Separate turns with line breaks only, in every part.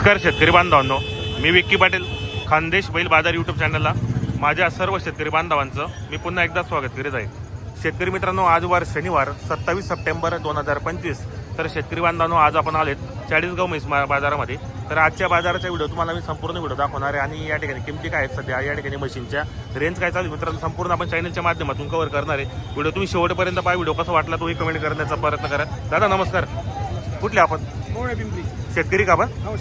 नमस्कार शेतकरी बांधवांनो मी विक्की पाटील खानदेश बैल बाजार यूट्यूब चॅनलला माझ्या सर्व शेतकरी बांधवांचं मी पुन्हा एकदा स्वागत करीत आहे. शेतकरी मित्रांनो आज वार शनिवार सत्तावीस सप्टेंबर दोन हजार पंचवीस. तर शेतकरी बांधवांनो आज आपण आलेत चाळीसगाव म्हैस बाजारामध्ये. तर आजच्या बाजाराचा व्हिडिओ तुम्हाला मी संपूर्ण व्हिडिओ दाखवणार आहे. आणि या ठिकाणी किमती काय आहेत सध्या? या ठिकाणी मशीनच्या रेंज काय चालू मित्रांनो संपूर्ण आपण चॅनलच्या माध्यमातून कव्हर करणार आहे. व्हिडिओ तुम्ही शेवटपर्यंत पाहा. व्हिडिओ कसा वाटला तोही कमेंट करण्याचा प्रयत्न करा. दादा नमस्कार. कुठले आपण?
पिंपरी.
शेतकरी का आपण?
हो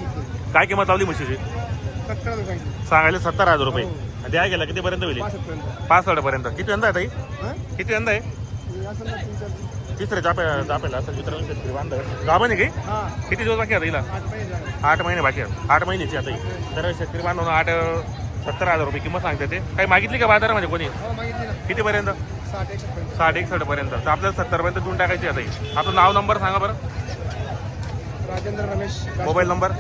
काय किंमत लावली म्हशीची?
सत्तर हजार सांगितलं.
सांगायला सत्तर हजार रुपये.
हो.
आणि द्या गेला कितीपर्यंत होईल?
पासष्टपर्यंत
पाच पर्यंत किती यंदा आहे ताई?
हां?
किती यंदा आहे?
हे असं ना तीन चार
तिसरे जापे जापेला असं मित्रांनो शेतकरी बांधव. गाभा नाही काही
हां.
किती दिवस बाकी आता हिला?
आठ महिने झाले.
आठ महिने बाकी आहेत. आठ महिन्याची आता ही. तर शेतकरी बांधव आठ सत्तर हजार रुपये किंमत सांगते ते. काही मागितली का बाजारामध्ये कोणी?
हो मागितली ना.
कितीपर्यंत?
साठ एकशेपर्यंत
साठ एकसष्ट पर्यंत. तर आपल्याला सत्तर पर्यंत देऊन टाकायची आता ही. आपलं नाव नंबर सांगा बरं.
Rajendra Ramesh
mobile number?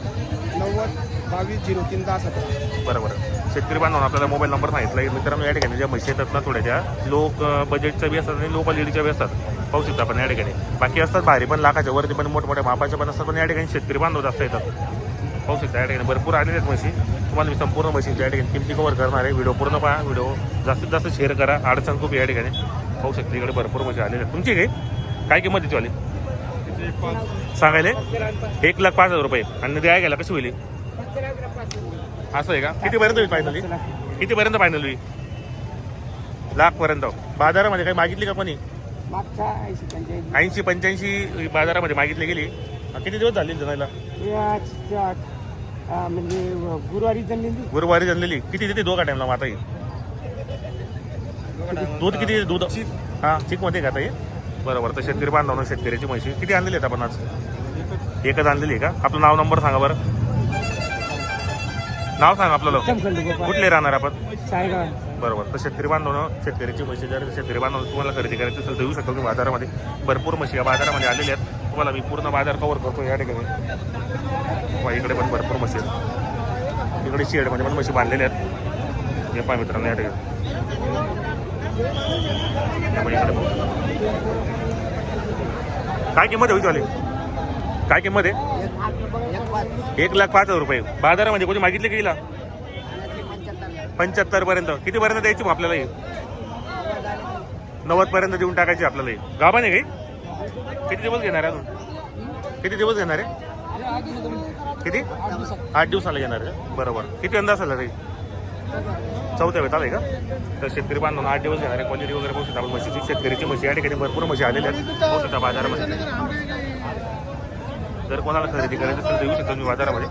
नव्वद बावीस झिरो तीन दहा सतरा.
बरोबर शेतकरी बांधवांना आपल्याला मोबाईल नंबर सांगितला. मित्रांनो या ठिकाणी ज्या म्हशी येतात ना थोड्याच्या लोक बजेटच्या बी असतात आणि लो क्वालिटीच्या बी असतात. पाहू शकता आपण या ठिकाणी. बाकी असतात भारी पण लाखाच्या वरती पण मोठमोठ्या मापाच्या पण असतात. पण या ठिकाणी शेतकरी बांधव जास्त येतात. पाहू शकता या ठिकाणी. भरपूर आलेले आहेत म्हशी. तुम्हाला मी संपूर्ण म्हशीच्या या ठिकाणी किमती कव्हर करणार आहे. व्हिडिओ पूर्ण पहा. व्हिडिओ जास्तीत जास्त शेअर करा. अडचण खूप या ठिकाणी. पाहू शकता इकडे भरपूर म्हशी आलेल्या आहेत. तुमची काय? काय किंमत तिची वाली सांगायले? एक लाख पाच हजार रुपये. आणि द्याय गेला कशी होईल असं आहे का? कितीपर्यंत होईल फायनली कितीपर्यंत फायनल होईल? लाखपर्यंत. बाजारामध्ये काही मागितली का कोणी?
ऐंशी पंच्याऐंशी.
ऐंशी पंच्याऐंशी बाजारामध्ये मागितली गेली. हा, किती दिवस झाले जणायला
म्हणजे गुरुवारी जमली
गुरुवारी जनलेली किती देते दोघा टाइमला माता दूध किती? दूध हा चिकमध्ये का ताई बरोबर तर शेतकरी बांधव शेतकऱ्याची म्हशी. किती आणलेली आहेत आपण आज? एकच आणलेली आहे का? आपलं नाव नंबर सांगा बरं. नाव सांगा आपल्याला. कुठले राहणार आपण? बरोबर तर शेतकरी बांधव शेतकऱ्याची म्हशी जर शेतकरी बांधव तुम्हाला खरेदी करायची असेल तर येऊ शकतो तुम्ही बाजारामध्ये. भरपूर म्हशी या बाजारामध्ये आलेल्या आहेत. तुम्हाला मी पूर्ण बाजार कव्हर करतो या ठिकाणी. इकडे पण भरपूर म्हशी आहेत. इकडे शेडमध्ये पण म्हशी बांधलेल्या आहेत. हे पहा मित्रांनो या ठिकाणी. काय किंमत आहे हो चालेल काय किंमत आहे? एक लाख पाच हजार रुपये. बाजारामध्ये कोणी मागितले किला पंच्याहत्तर पर्यंत. किती पर्यंत द्यायची मग आपल्याला नव्वद पर्यंत देऊन टाकायची आपल्याला ही. गाभा नाही काही किती दिवस घेणार आहे अजून? किती दिवस घेणार आहे? किती? आठ दिवसाला घेणार आहे बरोबर. किती अंदाज आला रे? चौथ्या वेळेत आलाय का? तर शेतकरी बांधून आठ दिवस घेणारे आहे क्वालिटी वगैरे पाहू शकता आपण. म्हशीची शेतकरीची म्हशी या ठिकाणी भरपूर म्हशी आलेल्या आहेत. पाहू शकता बाजारामध्ये. जर कोणाला खरेदी करायचं असेल तर येऊ शकतो तुम्ही बाजारामध्ये.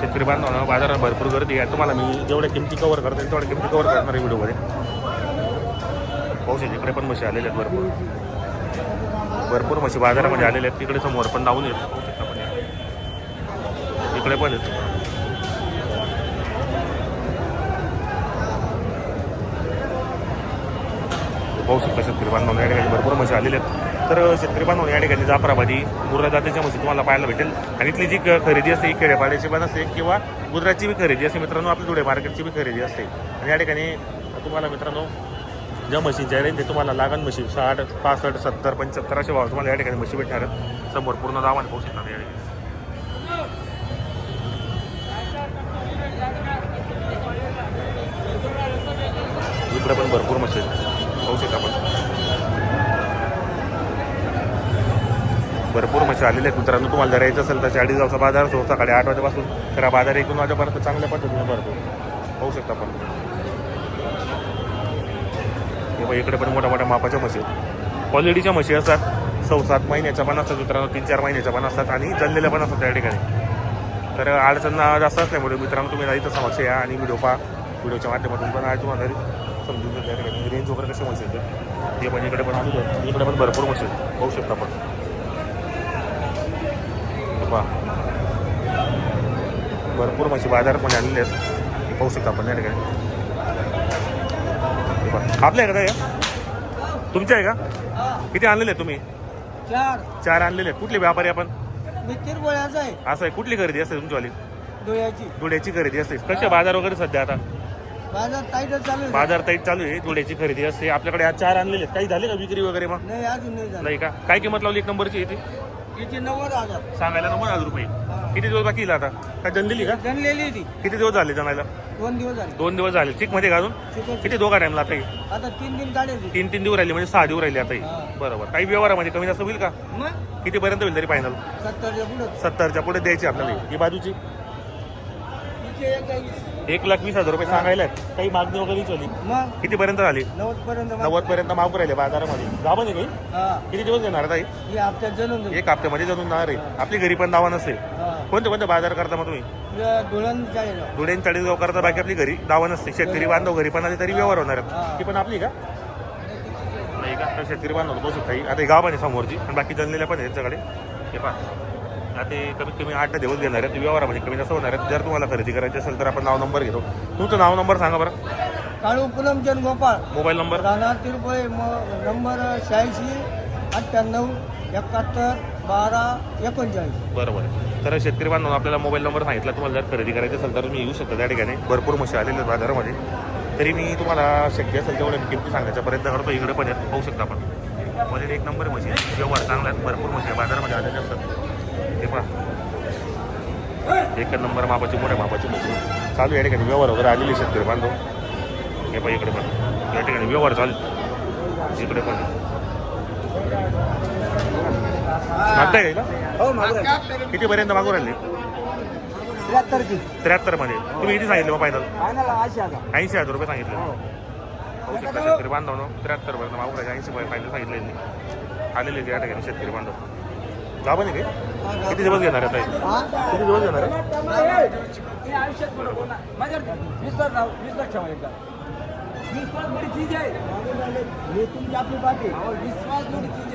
शेतकरी बांधवांना बाजारात भरपूर गर्दी आहे. तुम्हाला मी जेवढ्या किमती कव्हर करता येईल तेवढ्या किमती कव्हर करणार आहे व्हिडिओमध्ये. पाऊस इकडे पण म्हशी आलेल्या आहेत भरपूर. भरपूर म्हशी बाजारामध्ये आलेल्या आहेत. तिकडे समोर पण लावून येतो. आपण इकडे पण येतो. पाहू शकता शेतकरी बांधवांना या ठिकाणी भरपूर मशी आलेल्या आहेत. तर शेतकरी बांधवांना या ठिकाणी जाफराबादी मुर्रा जातीच्या म्हशी तुम्हाला पाहायला भेटेल. आणि इथली जी क- खरेदी असते ही खेड्यापाड्याची पण असते किंवा गुजरातची बी खरेदी असते मित्रांनो आपली धुळे मार्केटची बी खरेदी असते. आणि या ठिकाणी तुम्हाला मित्रांनो ज्या मशीनच्या रेंज ते तुम्हाला लागण म्हशी साठ पासष्ट सत्तर पंच्याहत्तर असे भाव तुम्हाला या ठिकाणी म्हशी भेटणार समोर पूर्ण दावाने पाहू शकता या ठिकाणी. इकडे पण भरपूर म्हशी पाहू शकता आपण. भरपूर म्हशी आलेल्या आहेत मित्रांनो. तुम्हाला जर यायचं असेल तर चाळीस गावचा बाजार असतो सकाळी आठ वाजेपासून. तर हा बाजार एकूण वाजेपर्यंत चांगल्या पद्धतीने भरतो. पाहू शकता आपण. हे इकडे पण मोठ्या मोठ्या मापाच्या म्हशी आहेत. क्वालिटीच्या म्हशी असतात सौ सात महिन्याच्या पण असतात मित्रांनो तीन चार महिन्याच्या पण असतात आणि जल्लेल्या पण असतात त्या ठिकाणी. तर अडचण जास्त असल्यामुळे मित्रांनो तुम्ही इथं समक्ष या आणि व्हिडिओ पहा. व्हिडिओच्या माध्यमातून पण आहे तुम्हाला समजून जाईल त्या ठिकाणी. म्हणजे रेंज वगैरे कसे म्हशी येते ते पण इकडे पण आलेले आहेत इकडे पण भरपूर म्हशी आहेत. पाहू शकता आपण. पहा. भरपूर म्हशी बाजारात आणलेले आहेत. पाहू शकता आपण या ठिकाणी. पहा. आपल्या आहे का या तुमच्या आहे का? किती आणलेले आहेत तुम्ही?
चार.
चार आणलेले आहेत. कुठले व्यापारी आपण?
मित्र आहे.
असं आहे. कुठली खरेदी असते तुमच्यावाली
डोळ्याची.
धुळ्याची खरेदी असते. कशा बाजार वगैरे सध्या आता?
बाजार चालू आहे.
बाजार ताईट चालू आहे. धुळ्याची खरेदी असते. आपल्याकडे आज चार आणलेले आहेत. काही झाले का विक्री वगैरे मग?
नाही अजून नाही झालं.
नाही का? काय किंमत लावली एक नंबरची येते
याची नव्वद हजार.
सांगायला नव्वद हजार रुपये. किती दिवस बाकी येईल आता? काय जनलेली का?
जनलेली ती.
किती दिवस झाले जणायला?
दोन दिवस झाले.
दोन दिवस झाले. चिकमध्ये घालून किती दोघा टाइमला आता ही?
आता तीन दिन
तीन तीन दिवस राहिले म्हणजे सहा दिवस राहिले आता ही.
हा.
बरोबर. काही व्यवहारामध्ये कमी जास्त होईल का?
मग?
किती पर्यंत होईल तरी फायनल
सत्तरच्या पुढं.
सत्तरच्या पुढे द्यायची आपल्याला ही. ही. बाजूची?
तिचे एक आहे.
एक लाख वीस हजार रुपये सांगायला आहेत. काही मागणी वगैरे
मग?
किती पर्यंत झाली
नव्वद पर्यंत माग-
नव्वद पर्यंत मागू राहिले बाजारामध्ये. गाभण आहे काही?
हा.
किती दिवस देणार आता ही?
हे हप्त्यात जणून.
एक हप्त्यामध्ये जाऊन जाणार आहे. आपली घरी पण दावा नसेल.
हा.
कोणते कोणते बाजार करता मग तुम्ही?
धुळण
धुळेन चाळीसगाव करता बाकी आपली घरी दावा नसते शेतकरी बांधव घरी पण आले तरी व्यवहार होणार आहेत. ती पण आपली का? नाही का? तर शेतकरी बांधव बसू काही. आता हे गाव पण आहे समोरची आणि बाकी जनलेल्या पण आहेत त्यांच्याकडे हे पहा. आता ते कमीत कमी आठ दिवस घेणार आहेत व्यवहारामध्ये कमी जास्त होणार आहेत. जर तुम्हाला खरेदी करायची असेल तर आपण नाव नंबर घेतो. तुमचं नाव नंबर सांगा बरं.
काळू पुलमचंद गोपाळ.
Mobile number.
राहणार तिरुपळे म- नंबर शहाऐंशी अठ्ठ्याण्णव एकाहत्तर बारा एकोणचाळीस.
बरोबर आहे. तर शेतकरी बांधव आपल्याला मोबाईल नंबर सांगितला. तुम्हाला जर खरेदी करायची असेल तर तुम्ही येऊ शकता त्या ठिकाणी. भरपूर म्हशी आलेले आहेत बाजारामध्ये. तरी मी तुम्हाला शक्य असेल तेवढ्या किमती सांगायचा प्रयत्न करतो. इकडे पण पाहू शकता आपण. म्हणजे एक नंबर म्हशी व्यवहार चांगला आहे. भरपूर मशी बाजारामध्ये आलेल्या असतात. ते पहा. एक नंबर मापाची मोठ्या मापाची म्हशी चालू आहे या ठिकाणी. व्यवहार वगैरे आलेले शेतकरी बांधव. हे पहा इकडे पण. या ठिकाणी व्यवहार चालू इकडे पण मागताय का हिला?
हो
कितीपर्यंत मागू राहिले?
त्र्याहत्तरची.
त्र्याहत्तरमध्ये तुम्ही किती सांगितले मग फायनल ऐंशी हजार. रुपये सांगितले. होऊ शकता शेतकरी बांधव ना त्र्याहत्तर पर्यंत मागू राहिले ऐंशी फायनल सांगितले यांनी. आलेले या ठिकाणी शेतकरी बांधव. गाव नाही काय किती दिवस घेणार आहे ताई?
हा?
किती दिवस घेणार आहे?
हे तुमची आपली बाकी विश्वास चीज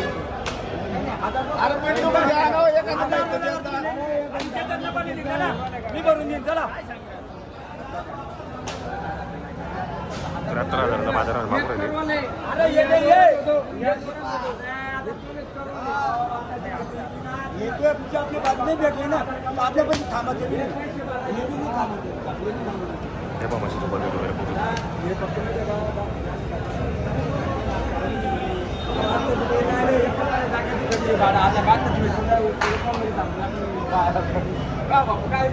मी भरून देईन चला
त्र्याहत्तर हजाराचा बाजारात मागू राहिले
अरे ये ये ये येतोय आपली भेटली ना तर आपल्या पण थांबत येते हे बी नाही थांबत आहे.
हे पहा म्हशीचं बजेट वगैरे बघू
हे फक्त नाही का आता बात नाही. का बापू, काय